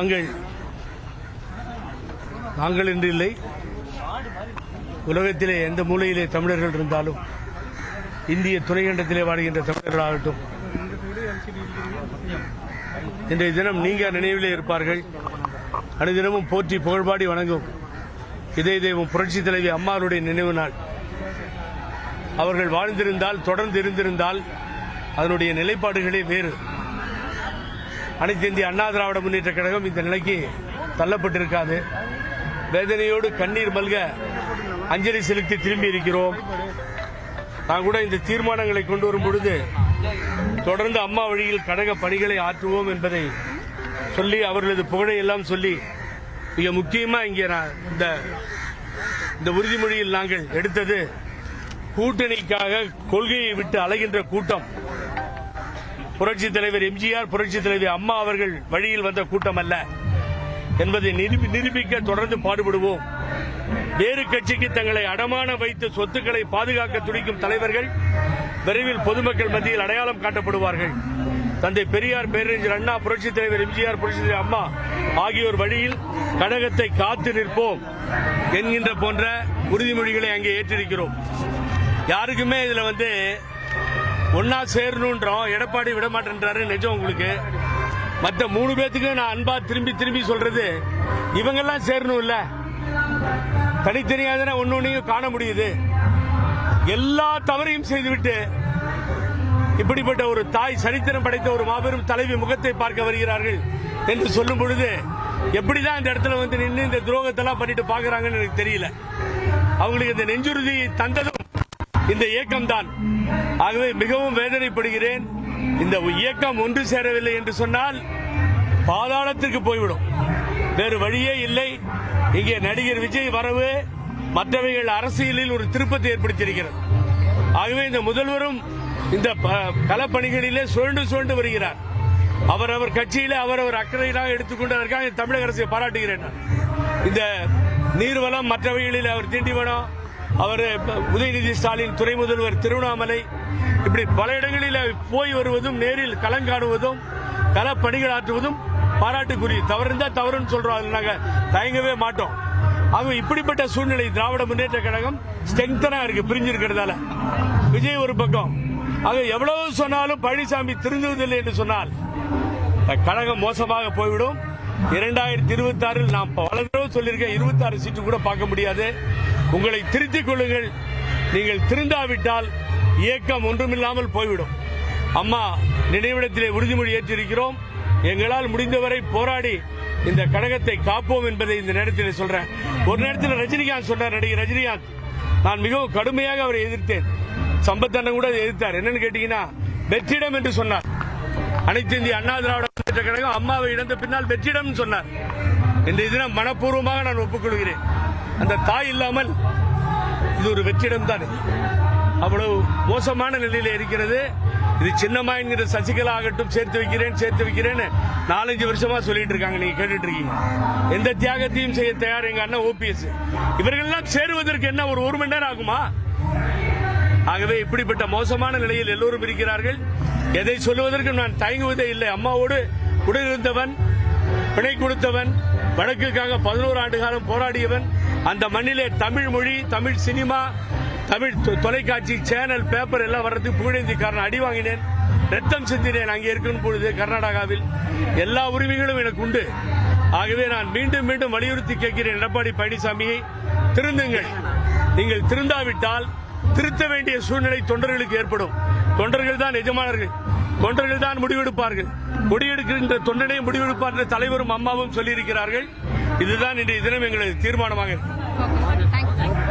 நாங்கள் நாங்கள் என்று இல்லை. உலகத்திலே எந்த மூலையிலே தமிழர்கள் இருந்தாலும் இந்திய துணைக்கண்டத்திலே வாழ்கின்ற தமிழர்களாகட்டும். இன்றைய தினம் நீங்க நினைவிலே இருப்பார்கள். அனுதினமும் போற்றி புகழ்பாடி வணங்கும். இதய தெய்வம் புரட்சி தலைவி அம்மாருடைய நினைவு நாள். அவர்கள் வாழ்ந்திருந்தால் தொடர்ந்து இருந்திருந்தால் அதனுடைய நிலைப்பாடுகளே வேறு. அனைத்து இந்திய அண்ணா திராவிட முன்னேற்ற கழகம் இந்த நிலைக்கு தள்ளப்பட்டிருக்காது. வேதனையோடு கண்ணீர் மல்க அஞ்சலி செலுத்தி திரும்பி இருக்கிறோம். நான் கூட இந்த தீர்மானங்களை கொண்டு வரும் பொழுது தொடர்ந்து அம்மா வழியில் கழக பணிகளை ஆற்றுவோம் என்பதை சொல்லி அவர்களது புகழை எல்லாம் சொல்லி மிக முக்கியமா இங்கே நான் இந்த இந்த உறுதிமொழியில் நாங்கள் எடுத்தது கூட்டணிக்காக கொள்கையை விட்டு அலைகின்ற கூட்டம். புரட்சி தலைவர் எம்ஜிஆர் புரட்சி தலைவர் அம்மா அவர்கள் வழியில் வந்த கூட்டம் அல்ல என்பதை நிரூபி- நிரூபிக்க தொடர்ந்து பாடுபடுவோம். வேறு கட்சிக்கு தங்களை அடமான வைத்து சொத்துக்களை பாதுகாக்க துடிக்கும் தலைவர்கள் விரைவில் பொதுமக்கள் மத்தியில் அடையாளம் காட்டப்படுவார்கள். தந்தை பெரியார் பேரறிஞர் அண்ணா புரட்சித் தலைவர் எம்ஜிஆர் புரட்சி தலைவர் அம்மா ஆகியோர் வழியில் கழகத்தை காத்து நிற்போம் என்கின்ற போன்ற உறுதிமொழிகளை அங்கே ஏற்றிருக்கிறோம். யாருக்குமே இதுல வந்து ஒன்னா சேரணுன்றோம். எடப்பாடி விட மாட்டேன்றாரு நிஜம் உங்களுக்கு. மற்ற மூணு பேத்துக்கு நான் அன்பா திரும்பி திரும்பி சொல்றது இவங்கெல்லாம் சேரணும் இல்ல தனித்தனியாக தானே ஒன்னொன்னையும் காண முடியுது. எல்லா தவறையும் செய்துவிட்டு இப்படிப்பட்ட ஒரு தாய் சரித்திரம் படைத்த ஒரு மாபெரும் தலைவி முகத்தை பார்க்க வருகிறார்கள் என்று சொல்லும் பொழுது எப்படிதான் இந்த இடத்துல வந்து நின்று இந்த துரோகத்தெல்லாம் பண்ணிட்டு பாக்குறாங்கன்னு எனக்கு தெரியல. அவங்களுக்கு இந்த நெஞ்சுறுதி தந்ததும் இந்த இயக்கம் தான் ஆகவே மிகவும் வேதனைப்படுகிறேன். இந்த இயக்கம் ஒன்று சேரவில்லை என்று சொன்னால் பாதாளத்திற்கு போய்விடும். வேறு வழியே இல்லை. இங்கே நடிகர் விஜய் வரவு மற்றவைகள் அரசியலில் ஒரு திருப்பத்தை ஏற்படுத்தியிருக்கிறது. ஆகவே இந்த முதல்வரும் இந்த ப- களப்பணிகளிலே சுழண்டு சுழண்டு வருகிறார். அவரவர் கட்சியில அவரவர் அக்கறையிலாக எடுத்துக்கொண்டு அதற்காக தமிழக அரசை பாராட்டுகிறேன் இந்த நீர்வளம் மற்றவைகளில் அவர் திண்டிவனம் அவர் உதயநிதி ஸ்டாலின் துறை முதல்வர் திருவண்ணாமலை. இப்படி பல இடங்களில் போய் வருவதும் நேரில் களங்காணுவதும் களப்பணிகள் ஆற்றுவதும் பாராட்டுக்குரிய தவறு இருந்தால் தவறுன்னு சொல்றோம். அதில் நாங்கள் தயங்கவே மாட்டோம். ஆக இப்படிப்பட்ட சூழ்நிலை திராவிட முன்னேற்ற கழகம் ஸ்ட்ரென்தனா இருக்கு பிரிஞ்சிருக்கிறதால. விஜய் ஒரு பக்கம். ஆக எவ்வளவு சொன்னாலும் பழனிசாமி திருந்துவதில்லை என்று சொன்னால் கழகம் மோசமாக போய்விடும். இரண்டாயிரத்தி இருபத்தி ஆறில் நாம் பல தடவை சொல்லியிருக்கேன் இருபத்தி ஆறு சீட்டு கூட பார்க்க முடியாது. உங்களை திருத்திக் கொள்ளுங்கள். நீங்கள் திருந்தாவிட்டால் இயக்கம் ஒன்றுமில்லாமல் போய்விடும். அம்மா நினைவிடத்திலே உறுதிமொழி ஏற்றிருக்கிறோம். எங்களால் முடிந்தவரை போராடி இந்த கழகத்தை காப்போம் என்பதை இந்த நேரத்தில் சொல்றேன். ஒரு நேரத்தில் ரஜினிகாந்த் சொன்னார் நடிகர் ரஜினிகாந்த் நான் மிகவும் கடுமையாக அவரை எதிர்த்தேன். சம்பத்தண்ணன் கூட எதிர்த்தார். என்னன்னு கேட்டீங்கன்னா வெற்றிடம் என்று சொன்னார். அனைத்து இந்திய அண்ணா திராவிட முன்னேற்ற கழகம் அம்மாவை இழந்த பின்னால் வெற்றிடம் சொன்னார். இந்த இதனை மனப்பூர்வமாக நான் ஒப்புக்கொள்கிறேன். அந்த தாய் இல்லாமல் இது ஒரு வெற்றிடம் தான்? அவ்வளவு மோசமான நிலையில இருக்கிறது. இது சின்னம்மா என்கிற சசிகலா ஆகட்டும் சேர்த்து வைக்கிறேன் சேர்த்து வைக்கிறேன்னு நாலஞ்சு வருஷமா சொல்லிட்டு இருக்காங்க. நீங்க கேட்டுட்டு இருக்கீங்க. எந்த தியாகத்தையும் செய்ய தயார் எங்க அண்ணன் ஓபிஎஸ் இவர்கள்லாம் சேருவதற்கு என்ன ஒரு ஒரு மணி நேரம் ஆகுமா? ஆகவே இப்படிப்பட்ட மோசமான நிலையில் எல்லோரும் இருக்கிறார்கள். எதை சொல்லுவதற்கு நான் தயங்குவதே இல்லை. அம்மாவோடு உடனிருந்தவன் பிணை கொடுத்தவன் வழக்குக்காக பதினோரு ஆண்டு காலம் போராடியவன் அந்த மண்ணிலே தமிழ் மொழி தமிழ் சினிமா தமிழ் தொ- தொலைக்காட்சி சேனல் பேப்பர் எல்லாம் வர்றதுக்கு காரணம் அடி வாங்கினேன். ரத்தம் சிந்தினேன் அங்கே இருக்கும் பொழுது கர்நாடகாவில். எல்லா உரிமைகளும் எனக்கு உண்டு. ஆகவே நான் மீண்டும் மீண்டும் வலியுறுத்தி கேட்கிறேன் எடப்பாடி பழனிசாமியை திருந்துங்கள். நீங்கள் திருந்தாவிட்டால் திருத்த வேண்டிய சூழ்நிலை தொண்டர்களுக்கு ஏற்படும். தொண்டர்கள் தான் எஜமானர்கள். தொண்டர்கள் தான் முடிவெடுப்பார்கள். முடிவெடுக்கின்ற தொண்டனே முடிவெடுப்பார் தலைவரும் அம்மாவும் சொல்லியிருக்கிறார்கள். இதுதான் இன்றைய தினம் எங்களது தீர்மானமாக.